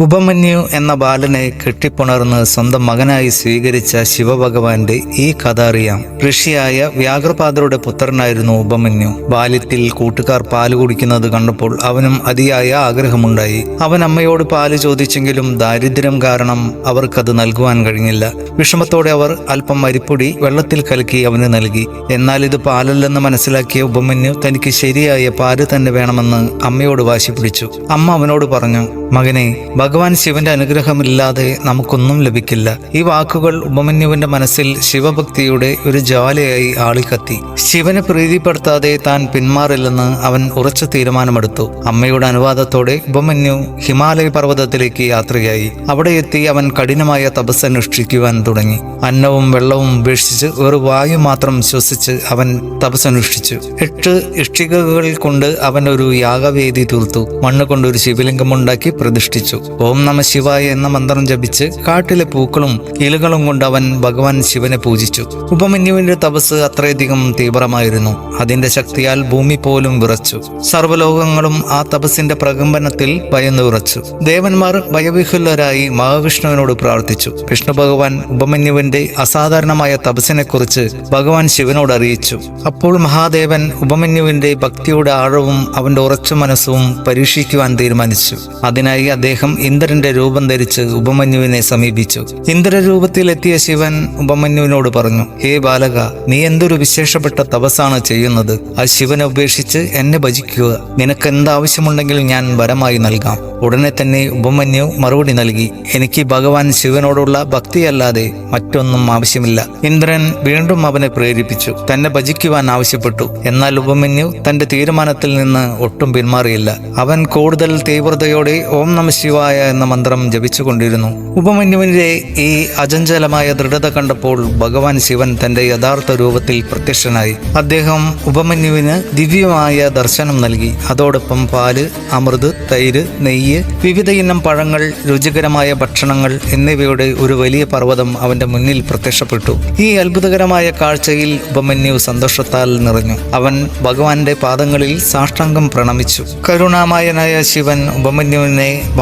ഉപമന്യു എന്ന ബാലനെ കെട്ടിപ്പുണർന്ന് സ്വന്തം മകനായി സ്വീകരിച്ച ശിവഭഗവാന്റെ ഈ കഥ അറിയാം ഋഷിയായ വ്യാഘ്രപാദരുടെ പുത്രനായിരുന്നു ഉപമന്യു. ബാല്യത്തിൽ കൂട്ടുകാർ പാൽ കുടിക്കുന്നത് കണ്ടപ്പോൾ അവനും അതിയായ ആഗ്രഹമുണ്ടായി. അവൻ അമ്മയോട് പാൽ ചോദിച്ചെങ്കിലും ദാരിദ്ര്യം കാരണം അവർക്കത് നൽകുവാൻ കഴിഞ്ഞില്ല. വിഷമത്തോടെ അവർ അല്പം അരിപ്പൊടി വെള്ളത്തിൽ കലക്കി അവന് നൽകി. എന്നാൽ ഇത് പാലല്ലെന്ന് മനസ്സിലാക്കിയ ഉപമന്യു തനിക്ക് ശരിയായ പാൽ തന്നെ വേണമെന്ന് അമ്മയോട് വാശി പിടിച്ചു. അമ്മ അവനോട് പറഞ്ഞു മകനെ ഭഗവാൻ ശിവന്റെ അനുഗ്രഹമില്ലാതെ നമുക്കൊന്നും ലഭിക്കില്ല. ഈ വാക്കുകൾ ഉപമന്യുവിന്റെ മനസ്സിൽ ശിവഭക്തിയുടെ ഒരു ജ്വാലയായി ആളിക്കത്തി. ശിവനെ പ്രീതിപ്പെടുത്താതെ താൻ പിന്മാറില്ലെന്ന് അവൻ ഉറച്ച തീരുമാനമെടുത്തു. അമ്മയുടെ അനുവാദത്തോടെ ഉപമന്യു ഹിമാലയ പർവതത്തിലേക്ക് യാത്രയായി. അവിടെ എത്തി അവൻ കഠിനമായ തപസ് അനുഷ്ഠിക്കുവാൻ തുടങ്ങി. അന്നവും വെള്ളവും ഉപേക്ഷിച്ച് ഒരു വായു മാത്രം ശ്വസിച്ച് അവൻ തപസ് അനുഷ്ഠിച്ചു. എട്ട് ഇഷ്ടികകൾ കൊണ്ട് അവൻ ഒരു യാഗവേദി തീർത്തു. മണ്ണ് കൊണ്ട് ഒരു ശിവലിംഗം ഉണ്ടാക്കി പ്രതിഷ്ഠിച്ചു. ഓം നമ ശിവായ എന്ന മന്ത്രം ജപിച്ച് കാട്ടിലെ പൂക്കളും ഇലകളും കൊണ്ട് അവൻ ഭഗവാൻ ശിവനെ പൂജിച്ചു. ഉപമന്യുവിന്റെ തപസ് അത്രയധികം തീവ്രമായിരുന്നു. അതിന്റെ ശക്തിയാൽ ഭൂമി പോലും വിറച്ചു. സർവലോകങ്ങളും ആ തപസ്സിന്റെ പ്രകമ്പനത്തിൽ ഭയന്നു വിറച്ചു. ദേവന്മാർ ഭയവിഹുലരായി മഹാവിഷ്ണുവിനോട് പ്രാർത്ഥിച്ചു. വിഷ്ണു ഭഗവാൻ ഉപമന്യുവിന്റെ അസാധാരണമായ തപസ്സിനെക്കുറിച്ച് ഭഗവാൻ ശിവനോട് അറിയിച്ചു. അപ്പോൾ മഹാദേവൻ ഉപമന്യുവിന്റെ ഭക്തിയുടെ ആഴവും അവന്റെ ഉറച്ച മനസ്സും പരീക്ഷിക്കുവാൻ തീരുമാനിച്ചു. അതിനായി അദ്ദേഹം ഇന്ദ്രന്റെ രൂപം ധരിച്ച് ഉപമന്യുവിനെ സമീപിച്ചു. ഇന്ദ്രരൂപത്തിൽ എത്തിയ ശിവൻ ഉപമന്യുവിനോട് പറഞ്ഞു ഹേ ബാലക നീ എന്തൊരു വിശേഷപ്പെട്ട തപസ്സാണ് ചെയ്യുന്നത്? ആ ശിവനെ ഉപേക്ഷിച്ച് എന്നെ ഭജിക്കുക. നിനക്ക് എന്താവശ്യമുണ്ടെങ്കിൽ ഞാൻ വരമായി നൽകാം. ഉടനെ തന്നെ ഉപമന്യു മറുപടി നൽകി എനിക്ക് ഭഗവാൻ ശിവനോടുള്ള ഭക്തിയല്ലാതെ മറ്റൊന്നും ആവശ്യമില്ല. ഇന്ദ്രൻ വീണ്ടും അവനെ പ്രേരിപ്പിച്ചു. തന്നെ ഭജിക്കുവാൻ ആവശ്യപ്പെട്ടു. എന്നാൽ ഉപമന്യു തന്റെ തീരുമാനത്തിൽ നിന്ന് ഒട്ടും പിന്മാറിയില്ല. അവൻ കൂടുതൽ തീവ്രതയോടെ ഓം നമ ശിവായ എന്ന മന്ത്രം ജപിച്ചുകൊണ്ടിരുന്നു. ഉപമന്യുവിന്റെ ഈ അചഞ്ചലമായ ദൃഢത കണ്ടപ്പോൾ ഭഗവാൻ ശിവൻ തന്റെ യഥാർത്ഥ രൂപത്തിൽ പ്രത്യക്ഷനായി. അദ്ദേഹം ഉപമന്യുവിന് ദിവ്യമായ ദർശനം നൽകി. അതോടൊപ്പം പാൽ അമൃത് തൈര് നെയ്യ് വിവിധ ഇനം പഴങ്ങൾ രുചികരമായ ഭക്ഷണങ്ങൾ എന്നിവയുടെ ഒരു വലിയ പർവതം അവന്റെ മുന്നിൽ പ്രത്യക്ഷപ്പെട്ടു. ഈ അത്ഭുതകരമായ കാഴ്ചയിൽ ഉപമന്യു സന്തോഷത്താൽ നിറഞ്ഞു. അവൻ ഭഗവാന്റെ പാദങ്ങളിൽ സാഷ്ടാംഗം പ്രണമിച്ചു. കരുണാമായനായ ശിവൻ ഉപമന്യുവിനെ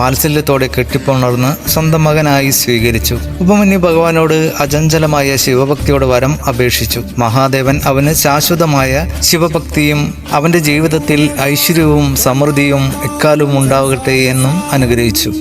വാത്സല്യത്തോടെ കെട്ടിപ്പുണർന്ന് സ്വന്തം മകനായി സ്വീകരിച്ചു. ഉപമന്യു ഭഗവാനോട് അചഞ്ചലമായ ശിവഭക്തിയോട് വരം അപേക്ഷിച്ചു. മഹാദേവൻ അവന് ശാശ്വതമായ ശിവഭക്തിയും അവന്റെ ജീവിതത്തിൽ ഐശ്വര്യവും സമൃദ്ധിയും എക്കാലവും ഉണ്ടാകട്ടെ എന്നും അനുഗ്രഹിച്ചു.